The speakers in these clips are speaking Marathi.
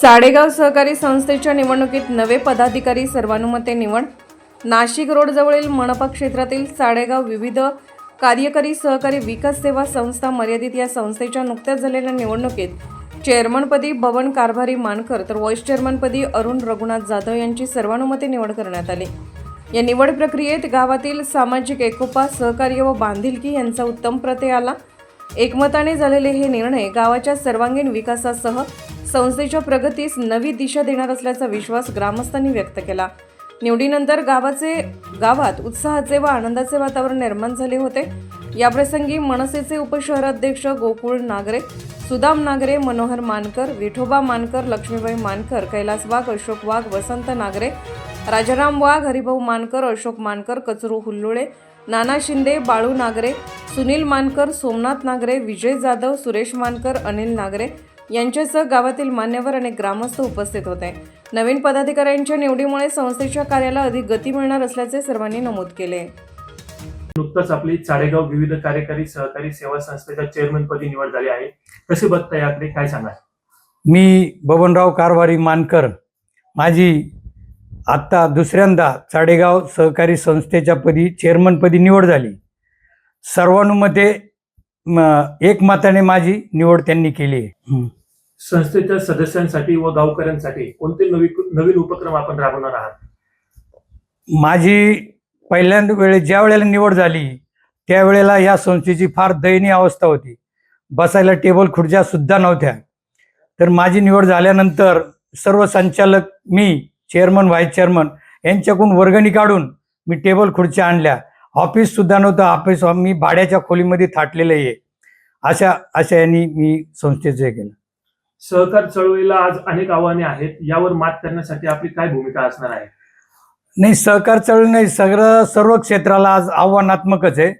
साडेगाव सहकारी संस्थेच्या निवडणुकीत नवे पदाधिकारी सर्वानुमते निवड. नाशिक रोडजवळील मनपा क्षेत्रातील साडेगाव विविध कार्यकारी सहकारी विकास सेवा संस्था मर्यादित या संस्थेच्या नुकत्याच झालेल्या निवडणुकीत चेअरमनपदी बबन कारभारी मानकर तर व्हाईस चेअरमनपदी अरुण रघुनाथ जाधव यांची सर्वानुमते निवड करण्यात आली. या निवड प्रक्रियेत गावातील सामाजिक एकोपा सहकार्य व बांधिलकी यांचा उत्तम प्रत्यय आला. एकमताने झालेले हे निर्णय गावाच्या सर्वांगीण विकासासह संस्थेच्या प्रगतीस नवी दिशा देणार असल्याचा विश्वास ग्रामस्थांनी व्यक्त केला. निवडीनंतर गावाचे गावात उत्साहाचे व आनंदाचे वातावरण निर्माण झाले होते. याप्रसंगी मनसेचे उपशहराध्यक्ष गोकुळ नागरे सुदाम नागरे मनोहर मानकर विठोबा मानकर लक्ष्मीबाई मानकर कैलास वाघ अशोक वाघ वसंत नागरे राजाराम वाघ हरिभाऊ मानकर अशोक मानकर कचरू हुल्लुळे नाना शिंदे बाळू नागरे सुनील मानकर सोमनाथ नागरे विजय जाधव सुरेश मानकर अनिल नागरे यांच्यासह गावातील मान्यवर आणि ग्रामस्थ उपस्थित होते. नवीन पदाधिकाऱ्यांच्या निवडीमुळे संस्थेच्या कार्याला अधिक गती मिळणार असल्याचे सर्वांनी नमूद केले. नुकताच आपली चाळेगाव विविध कार्यकारी सहकारी सेवा संस्थेच्या चेअरमन पदी निवड झाली आहे. कसे बघता याकडे? काय सांगा मी बबनराव कारभारी मानकर माझी आत्ता दुसऱ्यांदा चाडेगाव सहकारी संस्थेच्या पदी चेअरमनपदी निवड झाली. सर्वानुमते एकमताने माझी निवड त्यांनी केली आहे. संस्थेच्या सदस्यांसाठी व गावकऱ्यांसाठी कोणते नवी नवीन उपक्रम आपण राबवणार आहात? माझी पहिल्यांदा वेळे ज्या वेळेला निवड झाली त्यावेळेला या संस्थेची फार दयनीय अवस्था होती. बसायला टेबल खुर्च्या सुद्धा नव्हत्या. तर माझी निवड झाल्यानंतर सर्व संचालक मी चेअरमन व्हाईस चेअरमन यांच्याकडून वर्गणी काढून मी टेबल खुर्च्या आणल्या. ऑफिस सुद्धा नव्हतं. ऑफिस मी भाड्याच्या खोलीमध्ये थाटलेलं आहे. अशा अशा यांनी मी संस्थेचं हे केलं. सहकार चळवळीला आज अनेक आव्हाने आहेत. यावर मात करण्यासाठी आपली काय भूमिका असणार आहे? नाही सहकार चळवळ नाही. सगळं सर्व क्षेत्राला आज आव्हानात्मकच आहे.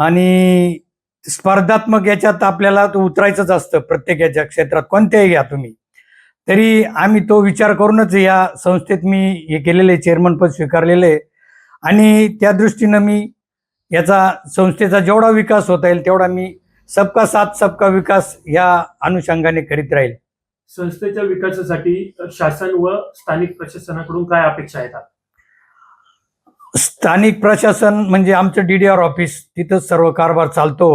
आणि स्पर्धात्मक याच्यात आपल्याला उतरायचंच असतं. प्रत्येक याच्या क्षेत्रात. कोणत्याही घ्या तुम्ही. तरी आम्ही तो विचार करूनच या संस्थेत मी हे केलेलं चेअरमनपद स्वीकारलेलं. आहे आणि त्या दृष्टीनं मी याचा संस्थेचा जेवढा विकास होता येईल तेवढा मी सबका साथ सबका विकास या अनुषंगाने करीत राहील. संस्थेच्या विकासासाठी शासन व स्थानिक प्रशासनाकडून काय अपेक्षा आहेत? स्थानिक प्रशासन म्हणजे आमचं डी डी आर ऑफिस तिथंच सर्व कारभार चालतो.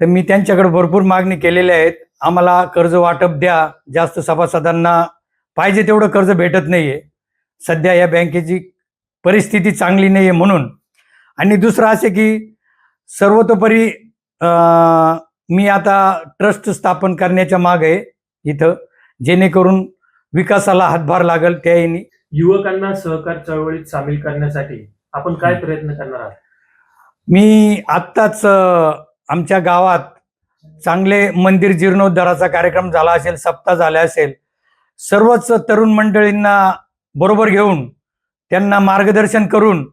तर मी त्यांच्याकडे भरपूर मागणी केलेल्या आहेत आम्हाला कर्ज वाटप द्या जास्त सभासदांना पाहिजे तेवढं कर्ज भेटत नाहीये. सध्या या बँकेची परिस्थिती चांगली नाहीये म्हणून. आणि दुसरं असे की सर्वतोपरी मी आता ट्रस्ट स्थापन करण्याच्या माग आहे इथं जेणेकरून विकासाला हातभार लागेल त्या ह्यानी युवकांना सहकार चळवळीत सामील करण्यासाठी आपण काय प्रयत्न करणार आहात? मी आत्ताच आमच्या गावात चांगले मंदिर जीर्णोद्धाराचा कार्यक्रम झाला असेल सप्ताह झाला असेल सर्वच तरुण मंडळींना बरोबर घेऊन त्यांना मार्गदर्शन करून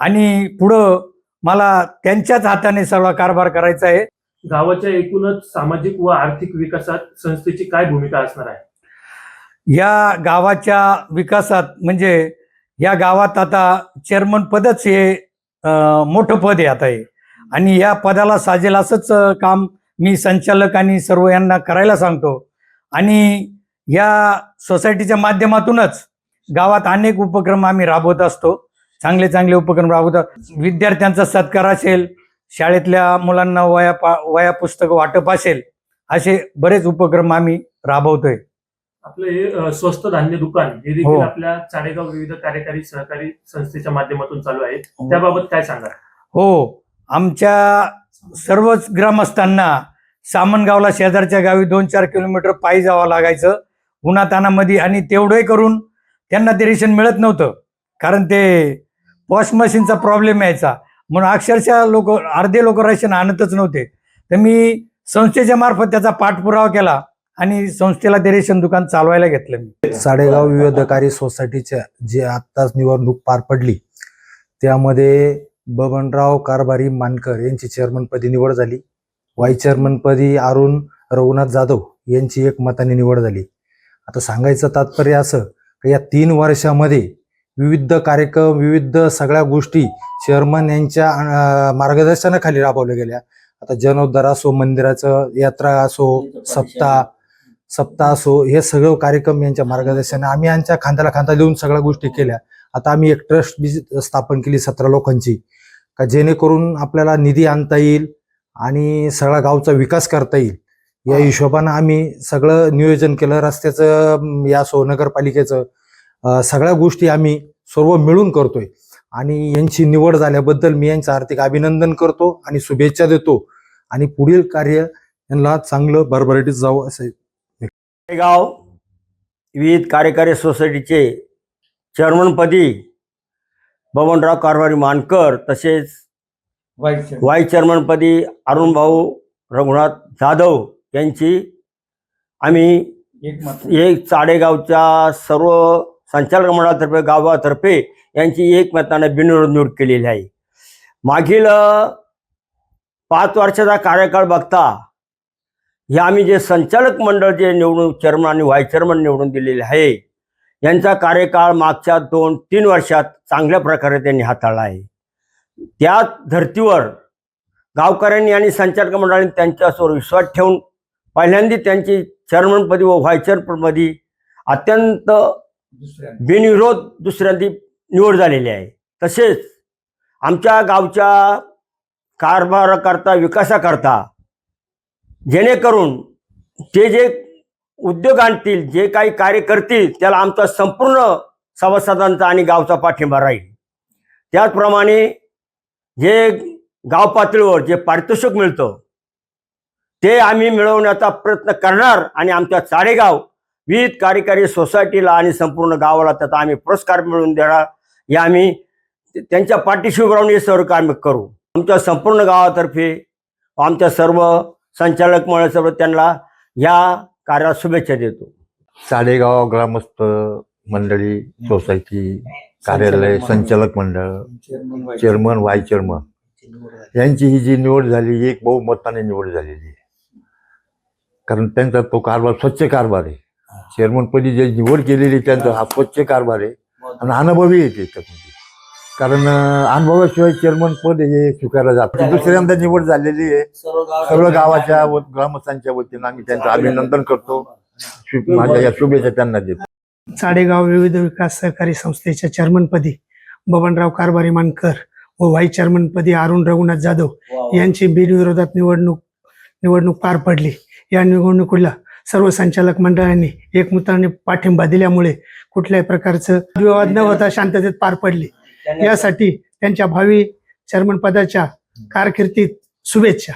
आणि पुढं मला त्यांच्याच हाताने सर्व कारभार करायचा आहे. गावाच्या एकूणच सामाजिक व आर्थिक विकासात संस्थेची काय भूमिका असणार आहे? या गावाच्या विकासात म्हणजे या गावात आता चेअरमन पदच हे मोठं पद आहे आता हे. आणि या पदाला साजेल असंच काम मी संचालक आणि सर्व यांना करायला सांगतो. आणि या सोसायटीच्या माध्यमातूनच गावात अनेक उपक्रम आम्ही राबवत असतो. चांगले चांगले उपक्रम राबवतात विद्यार्थ्यांचा सत्कार असेल शाळेतल्या मुलांना वया पा वया पुस्तकं वाटप असेल असे बरेच उपक्रम आम्ही राबवतोय. आपले हे स्वस्त धान्य दुकान हे देखील हो. आपल्या चाळेगाव विविध कार्यकारी सहकारी संस्थेच्या माध्यमातून चालू आहे. त्याबाबत काय सांगा हो. आमच्या सर्वच ग्रामस्थांना सामनगावला शेजारच्या गावी दोन चार किलोमीटर पायी जावं लागायचं. उन्हातानामध्ये आणि तेवढंही करून त्यांना ते रेशन मिळत नव्हतं. कारण ते वॉश मशीनचा प्रॉब्लेम यायचा. म्हणून अक्षरशः लोक अर्धे लोक रेशन आणतच नव्हते. तर मी संस्थेच्या मार्फत त्याचा पाठपुरावा केला आणि संस्थेला ते रेशन दुकान चालवायला घेतलं मी. साडेगाव विविधकारी सोसायटीच्या जे आत्ताच निवडणूक पार पडली त्यामध्ये बबनराव कारभारी मानकर यांची चेअरमनपदी निवड झाली. व्हाईस चेअरमनपदी अरुण रघुनाथ जाधव यांची एक मताने निवड झाली. आता सांगायचं तात्पर्य असं की या तीन वर्षामध्ये विविध कार्यक्रम विविध सगळ्या गोष्टी चेअरमन यांच्या मार्गदर्शनाखाली राबवल्या गेल्या. आता जनोद्धार असो मंदिराचं यात्रा असो सप्ताह सप्ताह असो हे सगळं कार्यक्रम यांच्या मार्गदर्शनाने आम्ही यांच्या खांद्याला खांदा देऊन सगळ्या गोष्टी केल्या. आता आम्ही एक ट्रस्ट बी स्थापन केली सतरा लोकांची. का जेणेकरून आपल्याला निधी आणता येईल आणि सगळा गावचा विकास करता येईल. या हिशोबानं आम्ही सगळं नियोजन केलं रस्त्याचं या सो नगरपालिकेचं सगळ्या गोष्टी आम्ही सर्व मिळून करतोय. आणि यांची निवड झाल्याबद्दल मी यांचं आर्थिक अभिनंदन करतो आणि शुभेच्छा देतो. आणि पुढील कार्य यांना चांगलं भरभराटीत जावं असं हे गाव विविध कार्यकारी सोसायटीचे चेअरमनपदी बबनराव कारभारी मानकर तसेच वाईस चेअरमनपदी अरुण भाऊ रघुनाथ जाधव यांची आम्ही एक चाडेगावच्या सर्व संचालक मंडळातर्फे गावातर्फे यांची एकमतानं बिनविरोध निवड केलेली आहे. मागील पाच वर्षाचा कार्यकाळ बघता हे आम्ही जे संचालक मंडळ जे निवडून चेअरमन आणि व्हाईस चेअरमन निवडून दिलेले आहे यांचा कार्यकाळ मागच्या दोन तीन वर्षात चांगल्या प्रकारे त्यांनी हाताळला आहे. त्या धर्तीवर गावकऱ्यांनी आणि संचालक मंडळाने त्यांच्यासमोर विश्वास ठेवून पहिल्यांदा त्यांची चेअरमनपदी व व्हाईस चेअरमनपदी अत्यंत बिनविरोध दुसऱ्यांदी निवड झालेली आहे. तसेच आमच्या गावच्या कारभाराकरता विकासाकरता जेणेकरून ते जे उद्योग आणतील जे काही कार्य करतील त्याला आमचा संपूर्ण सभासदांचा आणि गावचा पाठिंबा राहील. त्याचप्रमाणे जे गाव पातळीवर जे पारितोषिक मिळतं ते आम्ही मिळवण्याचा प्रयत्न करणार आणि आमच्या चाडेगाव विविध कार्यकारी सोसायटीला आणि संपूर्ण गावाला त्याचा आम्ही पुरस्कार मिळवून देणार. हे आम्ही त्यांच्या पाठीशी उभं राहून हे सर्व काम करू. आमच्या संपूर्ण गावातर्फे आमच्या सर्व संचालक मंडळ सर्व त्यांना या कार्यात शुभेच्छा देतो. साडेगाव ग्रामस्थ मंडळी सोसायटी कार्यालय संचालक मंडळ. चेअरमन व्हाईस चेअरमन यांची ही जी निवड झाली एक बहुमताने निवड झालेली आहे. कारण त्यांचा तो कारभार स्वच्छ कारभार आहे. चेअरमनपदी जे निवड केलेली त्यांचा हा स्वच्छ कारभार आहे. आणि अनुभवी आहे त्याच्यामध्ये. कारण अनुभवाशिवाय चेअरमन पद हे स्वीकारलं जात. दुसऱ्यांदा निवड झालेली आहे. सर्व गावाच्या व ग्रामस्थांच्या वतीनं आम्ही त्यांचं अभिनंदन करतो. माझ्या या शुभेच्छा त्यांना देतो. चाडेगाव विविध विकास सहकारी संस्थेच्या चेअरमनपदी बबनराव कारभारी मानकर व व्हाईस चेअरमनपदी अरुण रघुनाथ जाधव यांची बिनविरोधात निवडणूक निवडणूक पार पडली. या निवडणुकीला सर्व संचालक मंडळांनी एकमताने पाठिंबा दिल्यामुळे कुठल्याही प्रकारचं विवाद न होता शांततेत पार पडली. यासाठी त्यांच्या भावी चेअरमन पदाच्या कारकिर्दीत शुभेच्छा.